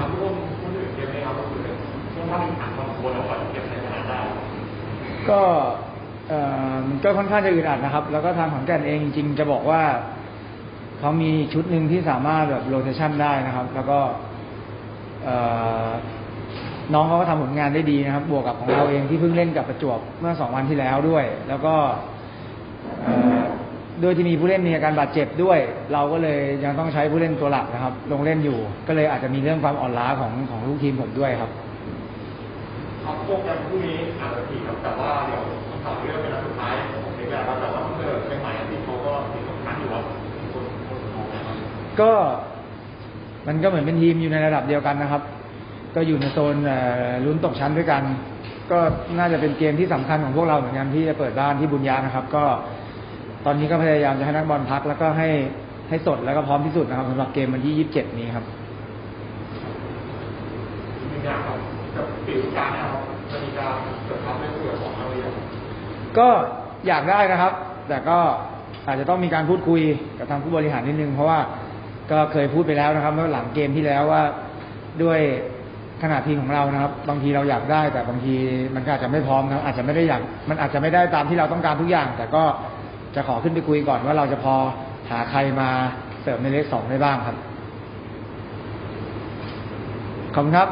ทำร่วมคนอื่นเยอะไหมครับก็คือช่วงท่าเป็นฐานความกลัวแล้วก่อนเก็บใช้ชนได้ก็เออมันก็ค่อนข้างจะอึดอัดนะครับ แล้วก็ทางขอนแก่นเองจริงจะบอกว่าเขามีชุดหนึ่งที่สามารถแบบโรเทชันได้นะครับ แล้วก็น้องเขาก็ทำผลงานได้ดีนะครับ บวกกับของเราเองที่เพิ่งเล่นกับประจวบเมื่อสองวันที่แล้วด้วย แล้วก็ เอ่อด้วยที่มีผู้เล่นมีอาการบาดเจ็บด้วย เราก็เลยยังต้องใช้ผู้เล่นตัวหลักนะครับ ลงเล่นอยู่ ก็เลยอาจจะมีเรื่องความอ่อนล้าของของลูกทีมผมด้วยครับครับโปรแกรมพรุ่งนี้อาจจะผิดครับแต่ว่าเดี๋ยวต้องต่อเรื่องเป็นนัดสุดท้ายของเทปแรกครับแต่ว่าเพื่อเป็นหมายที่เขาก็มีสำคัญอยู่ว่าคนคนมองนะครับก็มันก็เหมือนเป็นทีมอยู่ในระดับเดียวกันนะครับ ก็อยู่ในโซนเอ่อลุ้นตกชั้นด้วยกัน ก็น่าจะเป็นเกมที่สำคัญของพวกเราเหมือนกันที่จะเปิดบ้านที่บุญญานะครับ ก็ ตอนนี้ก็พยายามจะให้นักบอลพักแล้วก็ให้ให้สดแล้วก็พร้อมที่สุดนะครับสำหรับเกมวันที่ 27 นี้ครับมีงานครับกับปีกการนะครับจะมีการเกิดทัพไม่คุยกับของเราเลยงก็อยากได้นะครับ แต่ก็อาจจะต้องมีการพูดคุยกับทางผู้บริหารนิดนึง เพราะว่าก็เคยพูดไปแล้วนะครับเมื่อหลังเกมที่แล้วว่าด้วยขนาดทีมของเรานะครับ บางทีเราอยากได้ แต่บางทีมันก็อาจจะไม่พร้อมนะครับอาจจะไม่ได้อยากมันอาจจะไม่ได้ตามที่เราต้องการทุกอย่าง แต่ก็ จะขอขึ้นไปคุยก่อนว่าเราจะพอหาใครมาเสริมในเลขสองได้บ้างครับ ขอบคุณครับ